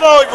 দেওয়া হইব